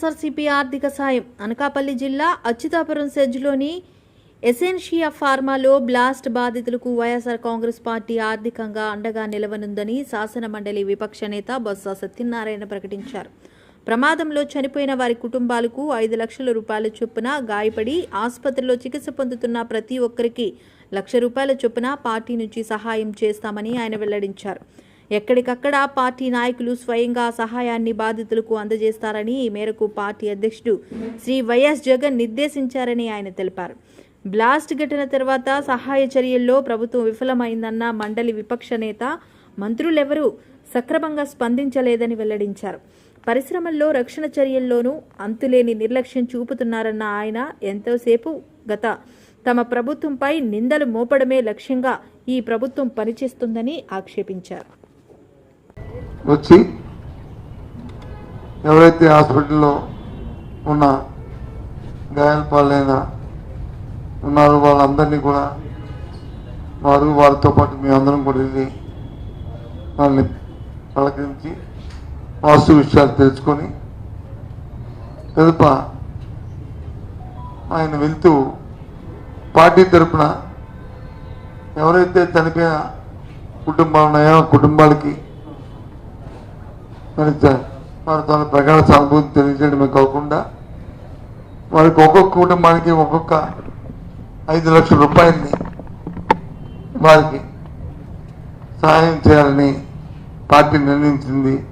వైఎస్ఆర్సీపీ ఆర్థిక సాయం. అనకాపల్లి జిల్లా అచ్యుతాపురం సెజ్లోని ఎసెన్షియా ఫార్మాలో బ్లాస్ట్ బాధితులకు వైఎస్ఆర్ కాంగ్రెస్ పార్టీ ఆర్థికంగా అండగా నిలవనుందని శాసన మండలి విపక్ష నేత బొత్స సత్యనారాయణ ప్రకటించారు. ప్రమాదంలో చనిపోయిన వారి కుటుంబాలకు ఐదు లక్షల రూపాయల చొప్పున గాయపడి ఆసుపత్రిలో చికిత్స పొందుతున్న ప్రతి ఒక్కరికి లక్ష రూపాయల చొప్పున పార్టీ నుంచి సహాయం చేస్తామని ఆయన వెల్లడించారు. ఎక్కడికక్కడ పార్టీ నాయకులు స్వయంగా సహాయాన్ని బాధితులకు అందజేస్తారని ఈ మేరకు పార్టీ అధ్యక్షుడు శ్రీ వైఎస్ జగన్ నిర్దేశించారని ఆయన తెలిపారు. బ్లాస్ట్ ఘటన తర్వాత సహాయ చర్యల్లో ప్రభుత్వం విఫలమైందన్న మండలి విపక్ష నేత మంత్రులెవరూ సక్రమంగా స్పందించలేదని వెల్లడించారు. పరిశ్రమల్లో రక్షణ చర్యల్లోనూ అంతులేని నిర్లక్ష్యం చూపుతున్నారన్న ఆయన ఎంతోసేపు గత తమ ప్రభుత్వంపై నిందలు మోపడమే లక్ష్యంగా ఈ ప్రభుత్వం పనిచేస్తుందని ఆక్షేపించారు. వచ్చి ఎవరైతే హాస్పిటల్లో ఉన్న గాయాల పాలైన ఉన్నారో వాళ్ళందరినీ కూడా వారు వారితో పాటు మేము అందరం కూడా వెళ్ళి వాళ్ళని పలకరించి వాస్తు విషయాలు తెలుసుకొని తదుప ఆయన వెళ్తూ పార్టీ తరఫున ఎవరైతే చనిపోయిన కుటుంబాలు ఉన్నాయో కుటుంబాలకి మరి చ- తన ప్రగాఢ సానుభూతి తెలియజేయడమే కాకుండా వారికి ఒక్కొక్క కుటుంబానికి ఒక్కొక్క ఐదు లక్షల రూపాయలని వారికి సహాయం చేయాలని పార్టీ నిర్ణయించింది.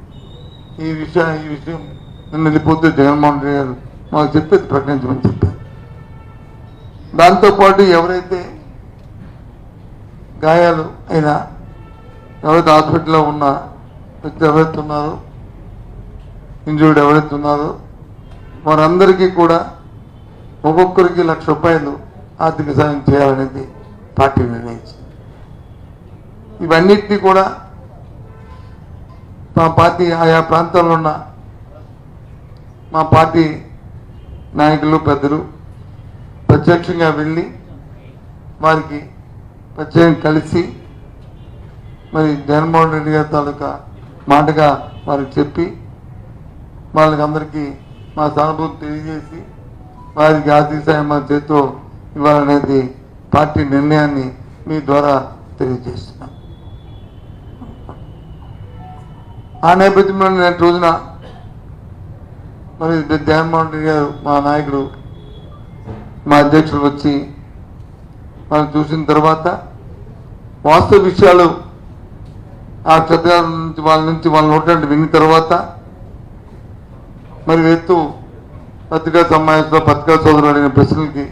ఈ విషయం ఈ విషయం నిన్న పొద్దు జగన్మోహన్ రెడ్డి గారు మాకు చెప్పేది ప్రకటించమని చెప్పారు. దాంతోపాటు ఎవరైతే గాయాలు అయినా ఎవరైతే హాస్పిటల్లో ఉన్న వ్యక్తి ఎవరైతే ఉన్నారో ఇంజూర్డ్ ఎవరైతే ఉన్నారో వారందరికీ కూడా ఒక్కొక్కరికి లక్ష రూపాయలు ఆర్థిక సాయం చేయాలనేది పార్టీ నిర్ణయించింది. ఇవన్నిటినీ కూడా మా పార్టీ ఆయా ప్రాంతాల్లో ఉన్న మా పార్టీ నాయకులు పెద్దలు ప్రత్యక్షంగా వెళ్ళి వారికి ప్రత్యేకం కలిసి మరి జగన్మోహన్ రెడ్డి గారి తాలూకా మాటగా వారికి చెప్పి వాళ్ళకి అందరికీ మా సానుభూతి తెలియజేసి వారికి ఆర్థిక సాయం మా చేతితో ఇవ్వాలనేది పార్టీ నిర్ణయాన్ని మీ ద్వారా తెలియజేస్తున్నాం. ఆ నేపథ్యంలో నేను రోజున మరి జగన్మోహన్ రెడ్డి గారు మా నాయకుడు మా అధ్యక్షులు వచ్చి మనం చూసిన తర్వాత వాస్తవ విషయాలు ఆ క్షత్రియాల నుంచి వాళ్ళ నుంచి వాళ్ళని నోటి విన్న తర్వాత మరి ఎత్తు పత్రికా సమావేశంలో పత్రికా సోదరులు అడిగిన ప్రశ్నలకి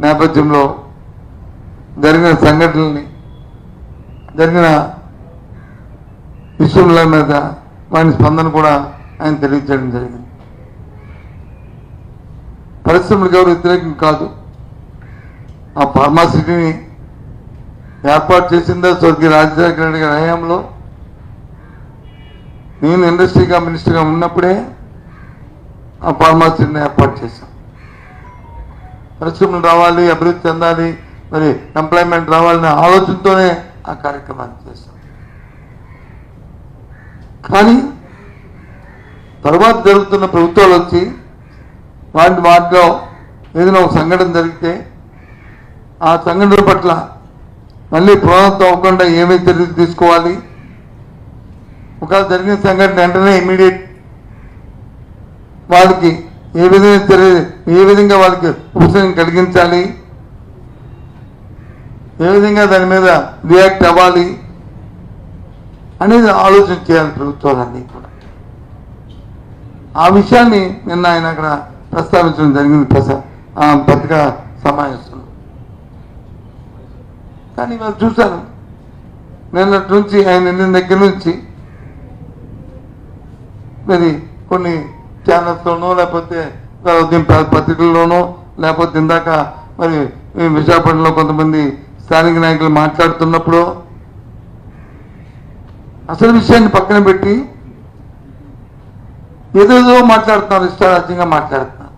నేపథ్యంలో జరిగిన సంఘటనల్ని జరిగిన విషయముల మీద వారి స్పందన కూడా ఆయన తెలియజేయడం జరిగింది. పరిశ్రమలకు ఎవరు వ్యతిరేకం కాదు. ఆ ఫార్మాసిటీని ఏర్పాటు చేసిందా స్వర్గీయ రాజశేఖర రెడ్డి గారి హయాంలో? నేను ఇండస్ట్రీగా మినిస్టర్గా ఉన్నప్పుడే ఆ ఫార్మాసిటీని ఏర్పాటు చేశాం పరిశ్రమలు రావాలి అభివృద్ధి చెందాలి మరి ఎంప్లాయ్మెంట్ రావాలనే ఆలోచనతోనే ఆ కార్యక్రమాన్ని చేశాం కానీ తర్వాత జరుగుతున్న ప్రభుత్వాలు వచ్చి వాటి వాటిలో ఏదైనా ఒక సంఘటన జరిగితే ఆ సంఘటన పట్ల మళ్ళీ పునరుద్ధం అవ్వకుండా ఏమేమి చర్యలు తీసుకోవాలి? ఒకవేళ జరిగిన సంఘటన వెంటనే ఇమీడియట్ వాళ్ళకి ఏ విధంగా ఏ విధంగా వాళ్ళకి ఉపశమనం కలిగించాలి? ఏ విధంగా దాని మీద రియాక్ట్ అవ్వాలి? అనేది ఆలోచన చేయాలి ప్రభుత్వాలన్నీ కూడా. ఆ విషయాన్ని నిన్న ఆయన అక్కడ ప్రస్తావించడం జరిగింది పత్రికా సమావేశంలో. కానీ వాళ్ళు చూశాను. నిన్నటి నుంచి ఆయన నిన్న దగ్గర నుంచి మరి కొన్ని ఛానల్స్లోనో లేకపోతే ఉదయం పత్రికల్లోనూ లేకపోతే ఇందాక మరి విశాఖపట్నంలో కొంతమంది స్థానిక నాయకులు మాట్లాడుతున్నప్పుడు అసలు విషయాన్ని పక్కన పెట్టి ఏదేదో మాట్లాడుతున్నారు ఇష్టారాజ్యంగా మాట్లాడుతున్నారు.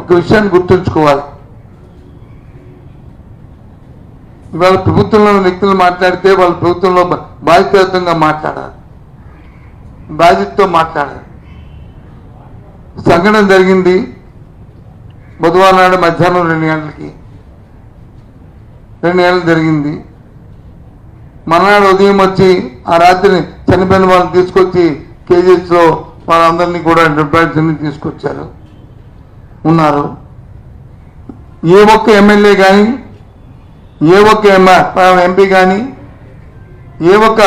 ఒక విషయాన్ని గుర్తుంచుకోవాలి. ఇవాళ ప్రభుత్వంలో వ్యక్తులు మాట్లాడితే వాళ్ళ ప్రభుత్వంలో బాధ్యతంగా మాట్లాడాలి. బాధ్యతతో మాట్లాడారు. సంఘటన జరిగింది. బుధవారం నాడు మధ్యాహ్నం రెండు గంటలకి. రెండు గంటలు జరిగింది. మర్నాడు ఉదయం వచ్చి ఆ రాత్రిని చనిపోయిన వాళ్ళని తీసుకొచ్చి కేజీస్లో వాళ్ళందరినీ కూడా డిపాజిట్స్ అన్ని తీసుకొచ్చారు. ఉన్నారు. ఏ ఒక్క ఎమ్మెల్యే కానీ ఏ ఒక్క ఎంపీ కానీ ఏ ఒక్క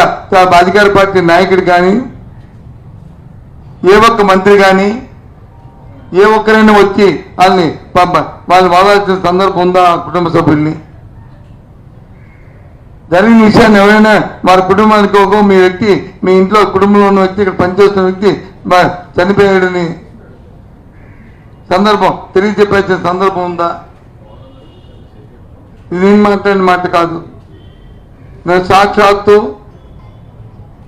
అధికార పార్టీ నాయకుడు కానీ ఏ ఒక్క మంత్రి కానీ ఏ ఒక్కరైనా వచ్చి వాళ్ళని పాప వాళ్ళు వాదాల్సిన సందర్భం ఉందా కుటుంబ సభ్యుల్ని? జరిగిన విషయాన్ని ఎవరైనా వారి కుటుంబానికి ఒక మీ వ్యక్తి మీ ఇంట్లో కుటుంబంలో ఉన్న వ్యక్తి ఇక్కడ పనిచేస్తున్న వ్యక్తి చనిపోయాడని సందర్భం తెలియజెప్పాల్సిన సందర్భం ఉందా? ఇది నేను మాట్లాడిన మాట కాదు. నేను సాక్షాత్తు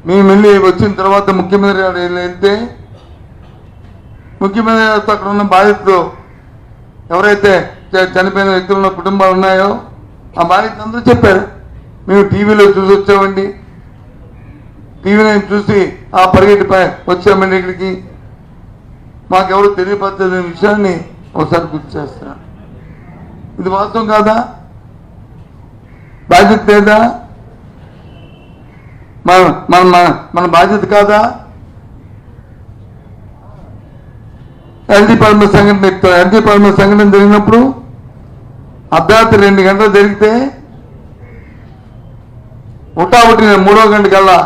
మేము వెళ్ళి వచ్చిన తర్వాత ముఖ్యమంత్రి గారు వెళ్ళి వెళ్తే ముఖ్యమైన అక్కడ ఉన్న బాధితులు ఎవరైతే చనిపోయిన వ్యక్తులు కుటుంబాలు ఉన్నాయో ఆ బాధితులు అందరూ చెప్పారు మేము టీవీలో చూసి వచ్చామండి. టీవీలో చూసి ఆ పరిగెట్టిపై వచ్చామండి ఇక్కడికి. మాకెవరు తెలియపరచలేని విషయాన్ని ఒకసారి గుర్తు చేస్తున్నాను ఇది వాస్తవం కాదా? బాధ్యత లేదా? మన మన- మన బాధ్యత కాదా? ఎల్జీ పరమ సంఘటన చెప్తాను ఎల్జీ పరమ సంఘటన జరిగినప్పుడు అర్ధరాత్రి రెండు గంటలు జరిగితే ఉటా ఉట్టిన మూడో గంట కల్లా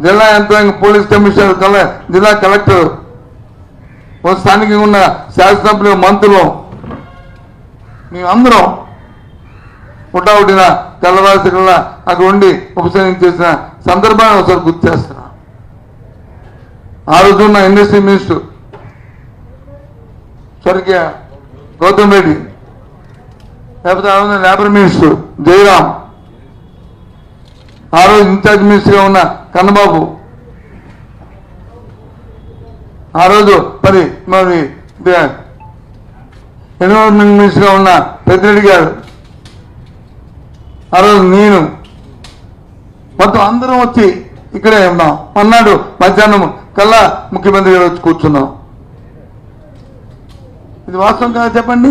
జిల్లా యంత్రాంగ పోలీస్ కమిషనర్ కల్లా జిల్లా కలెక్టర్ స్థానికంగా ఉన్న శాసనసభ్యులు మంత్రులు మేమందరం ఉటాబుటిన తెల్లవారి కల్లా అక్కడ ఉండి ఉపశమనం సందర్భాన్ని ఒకసారి గుర్తు చేస్తున్నా. ఆ రోజు ఉన్న ఇండస్ట్రీ మినిస్టర్ స్వర్గీయ గౌతమ్ రెడ్డి లేకపోతే ఆ లేబర్ మినిస్టర్ జయరాం ఆ రోజు ఇన్ఛార్జ్ మినిస్టర్గా ఉన్న కన్నబాబు. ఆ రోజు మరి మరి ఎన్విరాన్మెంట్ మినిస్టర్గా ఉన్న పెద్దిరెడ్డి గారు. ఆ రోజు నేను మొత్తం అందరం వచ్చి ఇక్కడే ఉన్నాం. అన్నాడు మధ్యాహ్నం కల్లా ముఖ్యమంత్రి గారు వచ్చి కూర్చున్నాం. ఇది వాస్తవం కదా చెప్పండి?